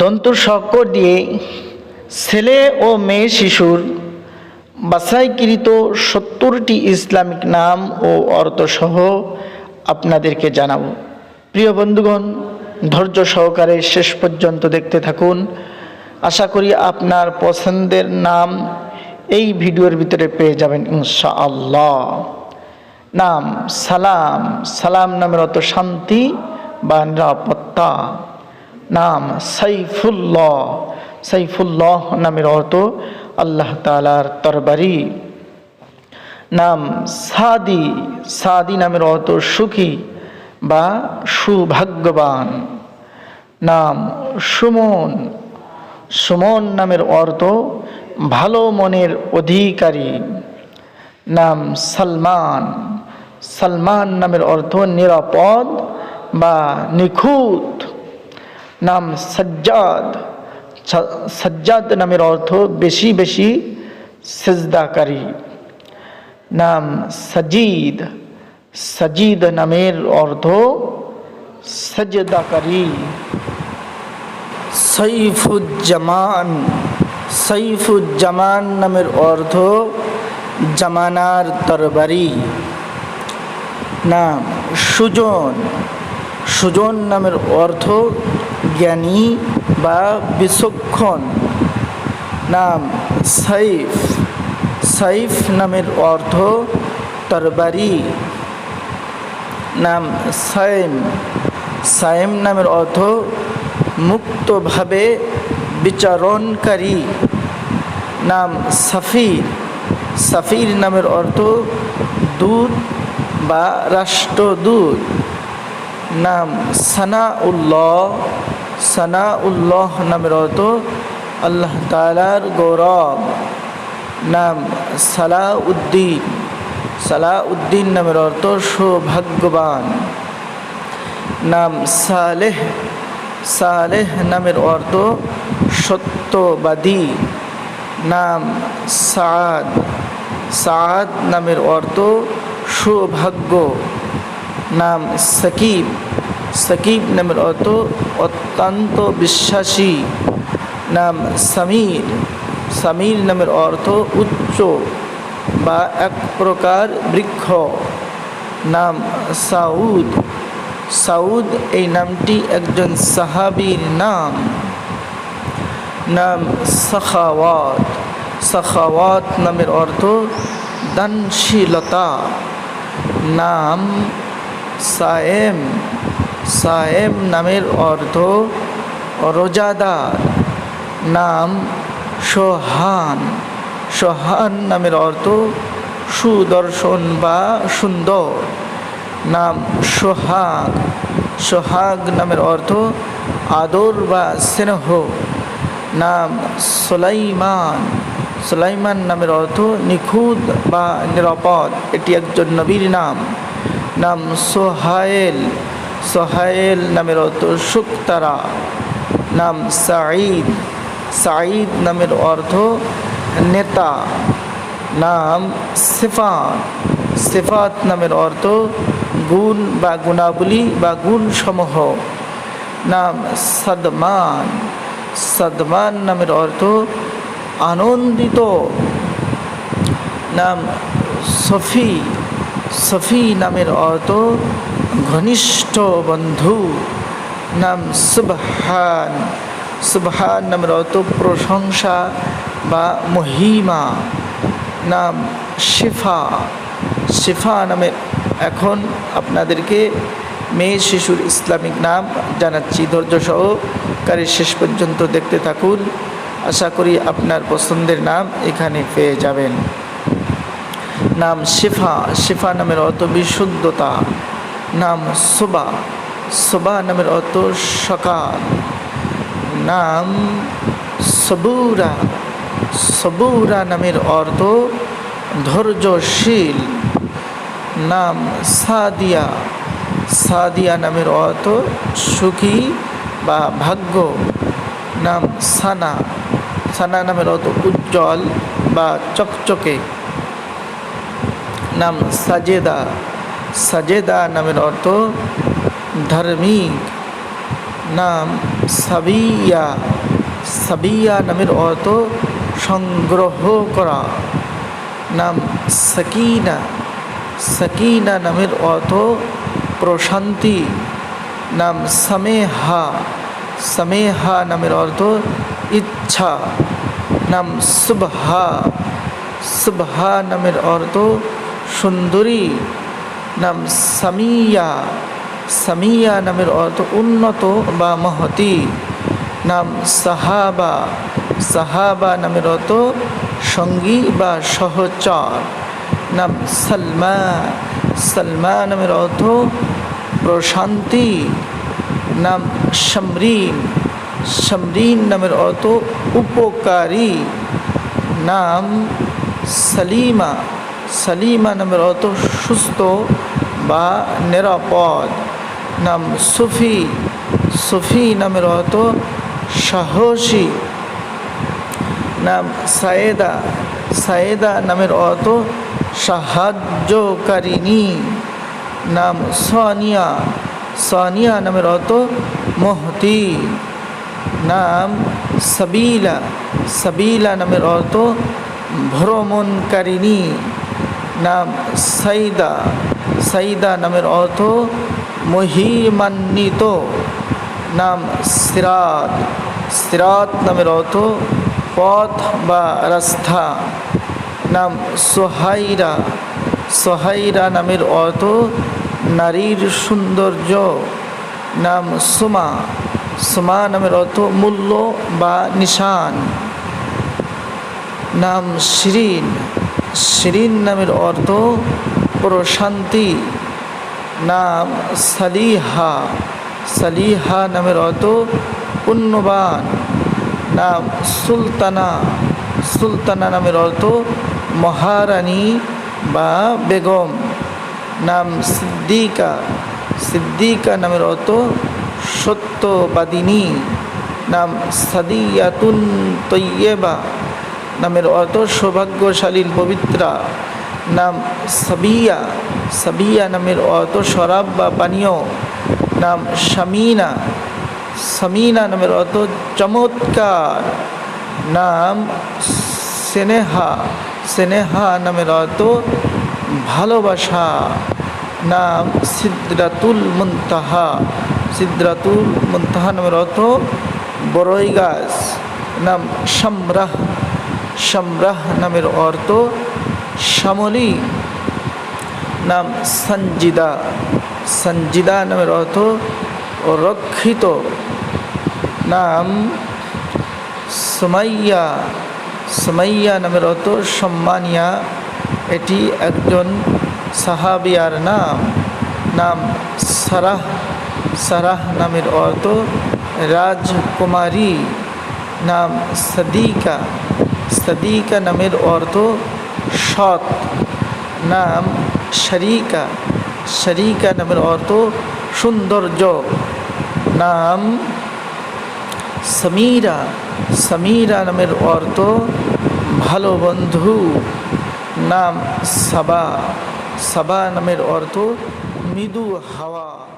দন্ত শক্ক দিয়ে ছেলে ও মেয়ে শিশুর বাছাইকৃত সত্তরটি ইসলামিক নাম ও অর্থসহ আপনাদেরকে জানাব। প্রিয় বন্ধুগণ, ধৈর্য সহকারে শেষ পর্যন্ত দেখতে থাকুন। আশা করি আপনার পছন্দের নাম এই ভিডিওর ভিতরে পেয়ে যাবেন ইনশাআল্লাহ। নাম সালাম। সালাম নামের অত শান্তি বা নিরাপত্তা। নাম সাইফুল্লাহ। সাইফুল্লাহ নামের অর্থ আল্লাহ তালার তরবারি। নাম সাদি। সাদি নামের অর্থ সুখী বা সুভাগ্যবান। নাম সুমন। সুমন নামের অর্থ ভালো মনের অধিকারী। নাম সালমান। সালমান নামের অর্থ নিরাপদ বা নিখুঁত। নাম সজ্জাদ স- সজ্জাদ নামের অর্থ বেশি বেশি সেজদাকারী নাম সজিদ সজিদ নামের অর্থ সজদাকারী সৈফুজ্জামান সৈফুজ্জামান নামের অর্থ জামানার তরবারি নাম সুজন সুজন নামের অর্থ জ্ঞানী বা বিচক্ষণ। নাম সাইফ। সাইফ নামের অর্থ তরবারি। নাম সাইম। সাইম নামের অর্থ মুক্তভাবে বিচারণকারী। নাম সাফির। সাফির নামের অর্থ দূত বা রাষ্ট্রদূত। নাম সানা উল্লাহ সানা উল্লাহ নামের অর্থ আল্লাহ তালার গৌরব। নাম সালাউদ্দিন। সালাউদ্দিন নামের অর্থ সৌভাগ্যবান। নাম সালেহ। সালেহ নামের অর্থ সত্যবাদী। নাম সাদ। সাদ নামের অর্থ সৌভাগ্য। নাম সাকিব। সাকিব নামের অর্থ অত্যন্ত বিশ্বাসী নাম সামির। সামির নামের অর্থ উচ্চ বা এক প্রকার বৃক্ষ। নাম সাউদ। সাউদ এই নামটি একজন সাহাবীর নাম। নাম সাখাওয়াত। সাখাওয়াত নামের অর্থ দানশীলতা। নাম সায়েম। সায়েম নামের অর্থ রোজাদার নাম সোহান। সোহান নামের অর্থ সুদর্শন বা সুন্দর, নাম সোহাগ। সোহাগ নামের অর্থ আদর বা স্নেহ, নাম সোলাইমান। সোলাইমান নামের অর্থ নিখুঁত বা নিরাপদ, এটি একজন নবীর নাম। নাম সোহায়েল। সোহায়েল নামের অর্থ শুকতারা, নাম সাঈদ। সাঈদ নামের অর্থ নেতা, নাম সিফাত। সিফাত নামের অর্থ গুণ বা গুণাবলী বা গুণসমূহ। নাম সদমান। সদমান নামের অর্থ আনন্দিত। নাম সফি। সফি নামের অর্থ ঘনিষ্ঠ বন্ধু নাম সুবহান। সুবহান নামের অর্থ প্রশংসা বা মহিমা। নাম শিফা। শিফা নামে এখন আপনাদেরকে মেয়ে শিশুর ইসলামিক নাম জানাচ্ছি। ধৈর্য সহকারে শেষ পর্যন্ত দেখতে থাকুন। আশা করি আপনার পছন্দের নাম এখানে পেয়ে যাবেন। নাম শিফা। শিফা নামের অত বিশুদ্ধতা। নাম সোবা। সোবা নামের অর্থ সকাল। নাম সবুরা। সবুরা নামের অর্থ ধৈর্যশীল। নাম সাদিয়া। সাদিয়া নামের অর্থ সুখী বা ভাগ্য। নাম সানা। সানা নামের অর্থ উজ্জ্বল বা চকচকে। নাম সাজেদা। সাজেদা নামের অর্থ ধার্মিক নাম সাবিয়া। সাবিয়া নামের অর্থ সংগ্রহ করা। নাম সকিনা। সকিনা নামের অর্থ প্রশান্তি। নাম সামেহা। সামেহা নামের অর্থ ইচ্ছা। নাম সুবহা। সুবহা নামের অর্থ সুন্দরী। নাম সামিয়া সামিয়া নামের অর্থ উন্নত বা মহতি। নাম সাহাবা সাহাবা নামের অর্থ সঙ্গী বা সহচর। নাম সালমা সালমা নামের অর্থ প্রশান্তি। নাম সমরিন সমরিন নামের অর্থ উপকারী। নাম সালিমা সালিমা নামের অর্থ সুস্থ বা নিরাপদ। নাম সুফি। সুফি নামের অর্থ সাহসী। নাম সায়েদা। সায়েদা নামের অর্থ সাহায্যকারিণী। নাম সানিয়া। সানিয়া নামের অর্থ মহতি। নাম সাবিলা। সাবিলা নামের অর্থ ভ্রমণকারিণী। নাম সাইদা। সাইদা নামের অর্থ মহিমান্বিত নাম সিরাত। সিরাত নামের অর্থ পথ বা রাস্তা। নাম সোহাইরা। সোহাইরা নামের অর্থ নারীর সৌন্দর্য। নাম সুমা। সুমা নামের অর্থ মূল্য বা নিশান। নাম শিরিন। শিরিন নামের অর্থ প্রশান্তি নাম সালিহা। সালিহা নামের অর্থ পুণ্যবান। নাম সুলতানা। সুলতানা নামের অর্থ মহারানী বা বেগম। নাম সিদ্দিকা। সিদ্দিকা নামের অর্থ সত্যবাদিনী। নাম সাদিয়াতুন তৈয়েবা। নামের অর্থ সৌভাগ্যশালীন পবিত্রা। নাম সাবিয়া সাবিয়া নামের অর্থ শরাব বা পানীয় নাম শামিনা সামিনা নামের অর্থ চমৎকার নাম সেনেহা সেনেহা নামের অর্থ ভালোবাসা নাম সিদ্রাতুল মুনতাহা সিদ্রাতুল মুনতাহা নামের অর্থ বড়ই গাছ নাম সম্রাহ সম্রাহ নামের অর্থ শ্যামলী নাম সঞ্জিদা। সঞ্জিদা নামের অর্থ রক্ষিত। নাম সুমাইয়া। সুমাইয়া নামের অর্থ সম্মানিয়া। এটি একজন সাহাবিয়ার নাম। নাম সারাহ। সারাহ নামের অর্থ রাজকুমারী। নাম সদিকা। সদিকা নামের অর্থ সৎ নাম শরিকা। শরিকা নামের অর্থ সৌন্দর্য। নাম সমীরা। সমীরা নামের অর্থ ভালো বন্ধু। নাম সাবা। সাবা নামের অর্থ মৃদু হাওয়া।